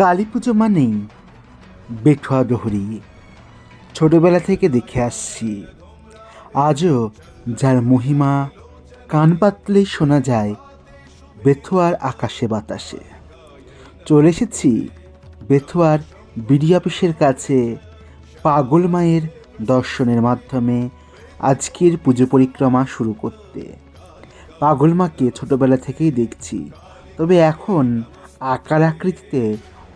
কালী পুজো মানেই বেঠুয়া ডহরি ছোটবেলা থেকে দেখে আসছি। আজও যার মহিমা কান পাতলেই শোনা যায় বেথুয়ার আকাশে বাতাসে। চলে এসেছি বেথুয়ার বিডি অফিসের কাছে পাগল মায়ের দর্শনের মাধ্যমে আজকের পুজো পরিক্রমা শুরু করতে। পাগল মাকে ছোটোবেলা থেকেই দেখছি, তবে এখন আকার আকৃতিতে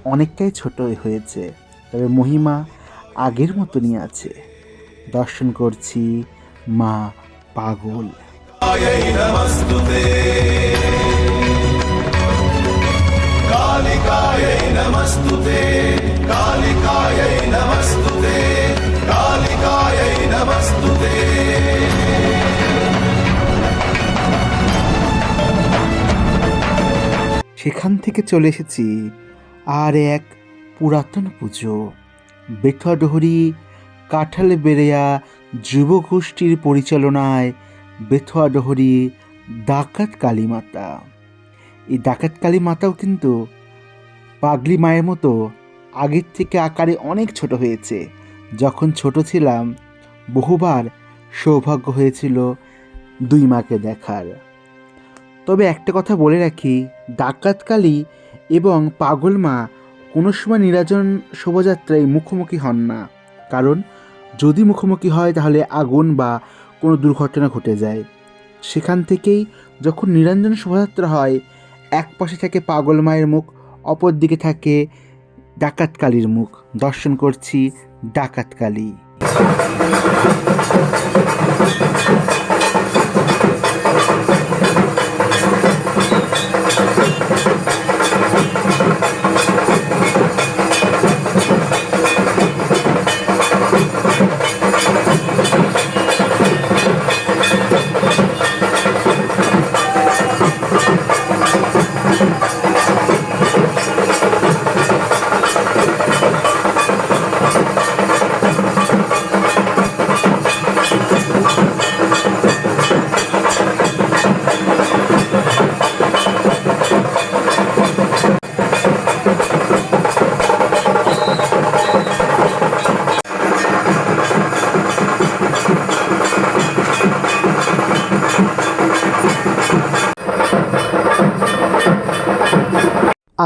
অনেকটাই ছোট হয়েছে তবে মহিমা আগের মতনই আছে দর্শন করছি মা পাগল कालिकायै नमस्तुते कालिकायै नमस्तुते कालिकायै नमस्तुते সেখান থেকে চলে এসেছি আর এক পুরাতন পুজো। বেঠুয়া ডহরি কাঁঠাল বেড়েয়া যুব গোষ্ঠীর পরিচালনায় বেথুয়া ডহরি ডাকাত কালী মাতা এই ডাকাত কালী মাতাও কিন্তু পাগলি মায়ের মতো আগের থেকে আকারে অনেক ছোট হয়েছে। যখন ছোট ছিলাম, বহুবার সৌভাগ্য হয়েছিল দুই মাকে দেখার। তবে একটা কথা বলে রাখি ডাকাতকালী এবং পাগল মা কোনো সময় নিরাজন শোভাযাত্রায় মুখোমুখি হন না। কারণ, যদি মুখোমুখি হয় তাহলে আগুন বা কোনো দুর্ঘটনা ঘটে যায়। সেখান থেকেই যখন নিরঞ্জন শোভাযাত্রা হয়, এক পাশে থাকে পাগল মায়ের মুখ, অপর দিকে থাকে ডাকাতকালীর মুখ। দর্শন করছি ডাকাতকালী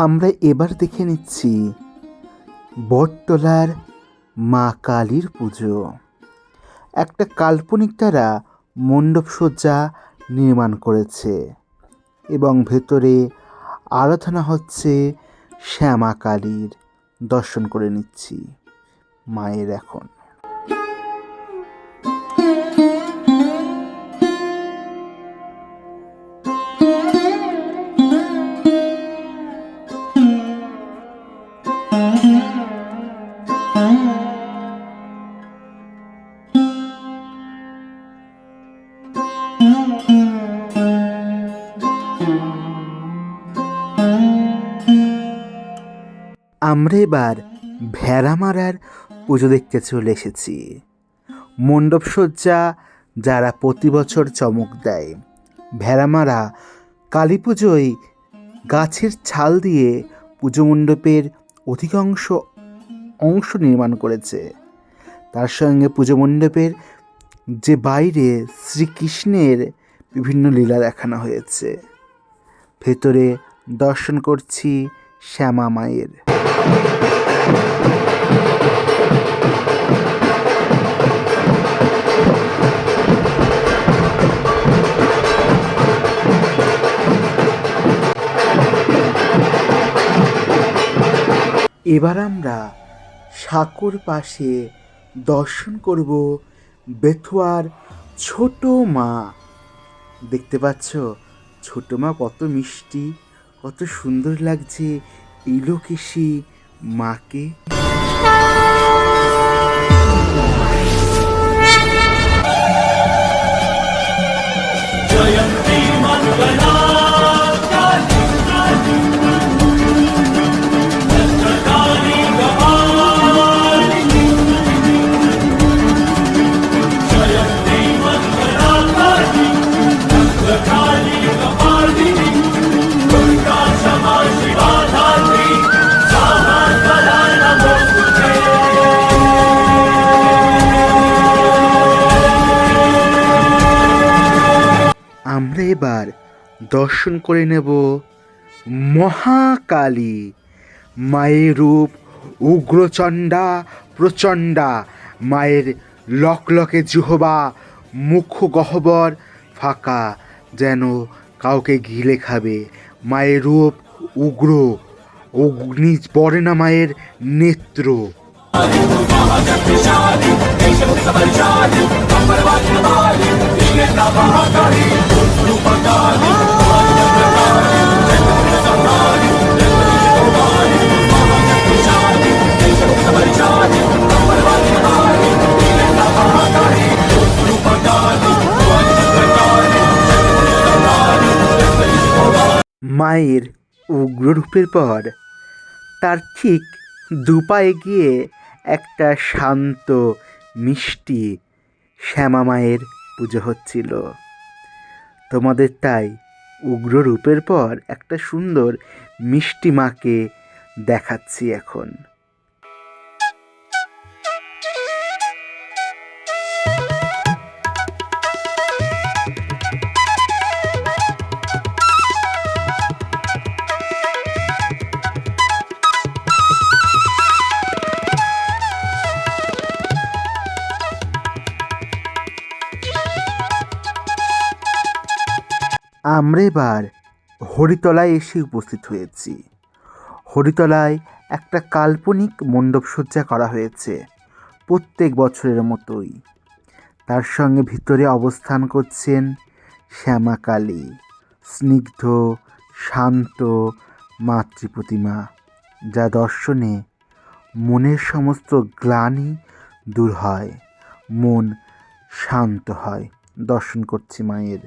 আমরা এবার দেখে নিচ্ছি বটতলার মা কালীর পুজো। একটা কাল্পনিক তারা মণ্ডপসজ্জা নির্মাণ করেছে এবং ভেতরে আরাধনা হচ্ছে শ্যামা কালীর। দর্শন করে নিচ্ছি, মায়ের এখন। আমরা এবার ভেড়া মারার পুজো দেখতে চলে এসেছি। মণ্ডপসজ্জা যারা প্রতি বছর চমক দেয়। ভেড়ামারা কালী পুজোয় গাছের ছাল দিয়ে পুজো মণ্ডপের অধিকাংশ অংশ নির্মাণ করেছে। তার সঙ্গে পুজো মণ্ডপের যে বাইরে শ্রীকৃষ্ণের বিভিন্ন লীলা দেখানো হয়েছে। ভেতরে দর্শন করছি শ্যামা মায়ের। এবার আমরা সাঁকোর পাশে দর্শন করব বেথুয়ার ছোট মা। দেখতে পাচ্ছ? ছোট মা কত মিষ্টি কত সুন্দর লাগছে ইলোকেশি মাকে দর্শন করে নেব মহাকালী। মায়ের রূপ উগ্রচণ্ডা, প্রচণ্ডা। মায়ের লকলকে জুহবা মুখ গহ্বর ফাঁকা যেন কাউকে গিলে খাবে। মায়ের রূপ উগ্র অগ্নি পড়ে না মায়ের নেত্র। মায়ের উগ্র রূপের পর তার ঠিক দুপায়ে গিয়ে একটা শান্ত, মিষ্টি শ্যামা মায়ের পুজো হচ্ছিল। তোমাদের তাই উগ্র রূপের পর একটা সুন্দর মিষ্টি মাকে দেখাচ্ছি এখন। আমরা এবার হরিতলায় এসে উপস্থিত হয়েছি। হরিতলায় একটা কাল্পনিক মণ্ডপসজ্জা করা হয়েছে প্রত্যেক বছরের মতোই। তার সঙ্গে ভিতরে অবস্থান করছেন শ্যামাকালী, স্নিগ্ধ, শান্ত মাতৃপ্রতিমা, যা দর্শনে মনের সমস্ত গ্লানি দূর হয়, মন শান্ত হয়, দর্শন করছি মায়ের।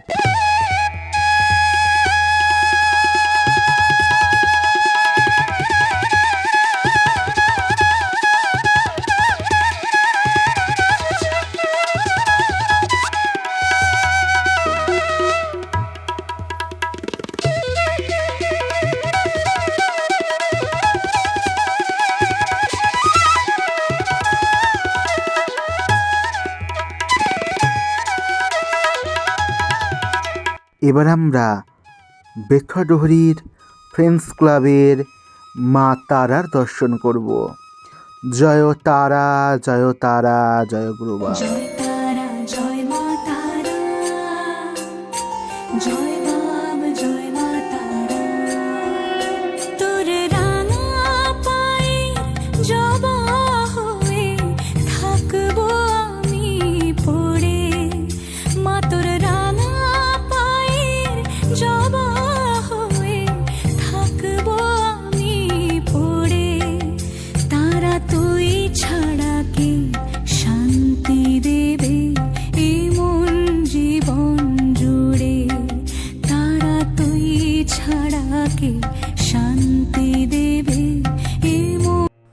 এবার আমরা বেক্ষাডোহরির ফ্রেন্ডস ক্লাবের মা তারার দর্শন করব। জয় তারা জয় তারা, জয় গুরুবা জয় মা তারা। জয় জয় মা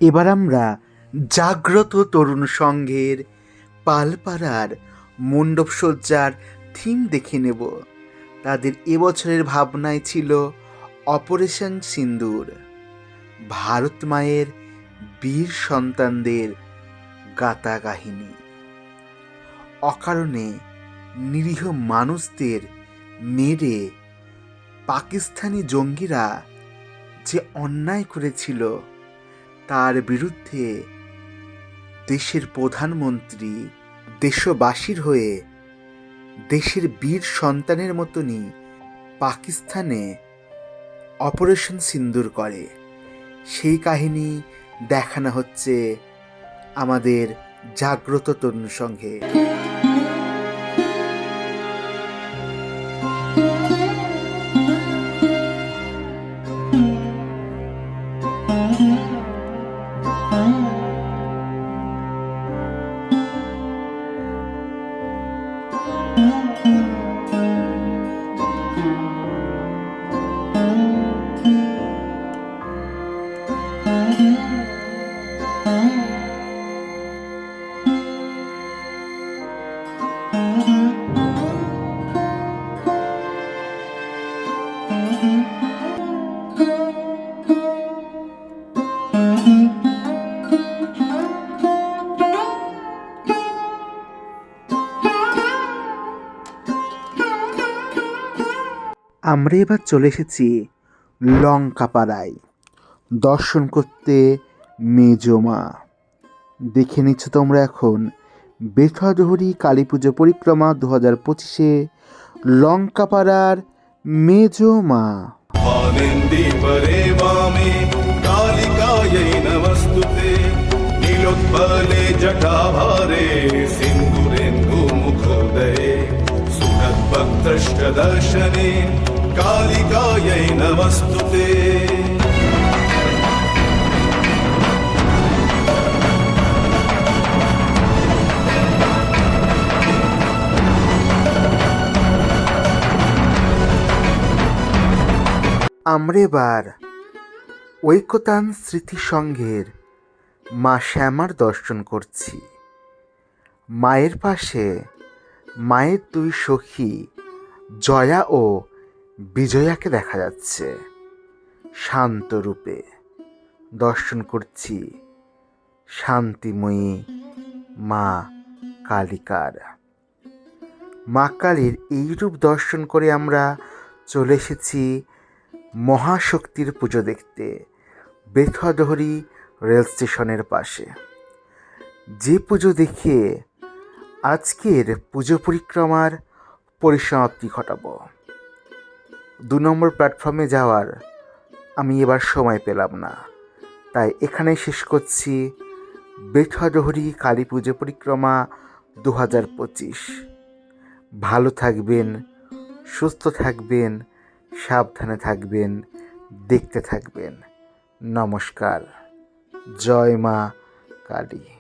এবার আমরা জাগ্রত তরুণ সংঘের পালপাড়ার মণ্ডপসজ্জার থিম দেখে নেব। তাদের এবছরের ভাবনায় ছিল অপারেশন সিন্দুর। ভারত মায়ের বীর সন্তানদের গাতা কাহিনী অকারণে নিরীহ মানুষদের মেরে পাকিস্তানি জঙ্গিরা যে অন্যায় করেছিল তার বিরুদ্ধে দেশের প্রধানমন্ত্রী দেশবাসীর হয়ে দেশের বীর সন্তানের মতনই পাকিস্তানে অপারেশন সিন্দুর করে। সেই কাহিনী দেখানো হচ্ছে আমাদের জাগ্রত তরুণ সংঘে। আমরা এবার চলে এসেছি লঙ্কাপাড়ায়। দর্শন করতে মেজমা। দেখে নিচ্ছ তোমরা এখন বেথজহরি কালী পুজো পরিক্রমা দু হাজার পঁচিশে লঙ্কাপাড়ার মেজমা। নীলোৎপলে দর্শনে कालिकायै नमस्तु ते আমরা এবার ঐক্যতান স্মৃতি সংঘের মা শ্যামার দর্শন করছি মায়ের পাশে মায়ের দুই সখী জয়া ও বিজয়াকে দেখা যাচ্ছে। শান্ত রূপে দর্শন করছি শান্তিময়ী মা কালিকার। মা কালীর এই রূপ দর্শন করে আমরা চলে এসেছি মহাশক্তির পুজো দেখতে বেথুয়াডহরি রেল স্টেশনের পাশে। যে পুজো দেখে আজকের পুজো পরিক্রমার পরিসমাপ্তি ঘটাবো। দু নম্বর প্ল্যাটফর্মে যাওয়ার আমি এবার সময় পেলাম না। তাই এখানেই শেষ করছি বেথুয়াডহরি কালী পুজো পরিক্রমা দু হাজার পঁচিশ। ভালো থাকবেন, সুস্থ থাকবেন, সাবধানে থাকবেন, দেখতে থাকবেন। নমস্কার, জয় মা কালী।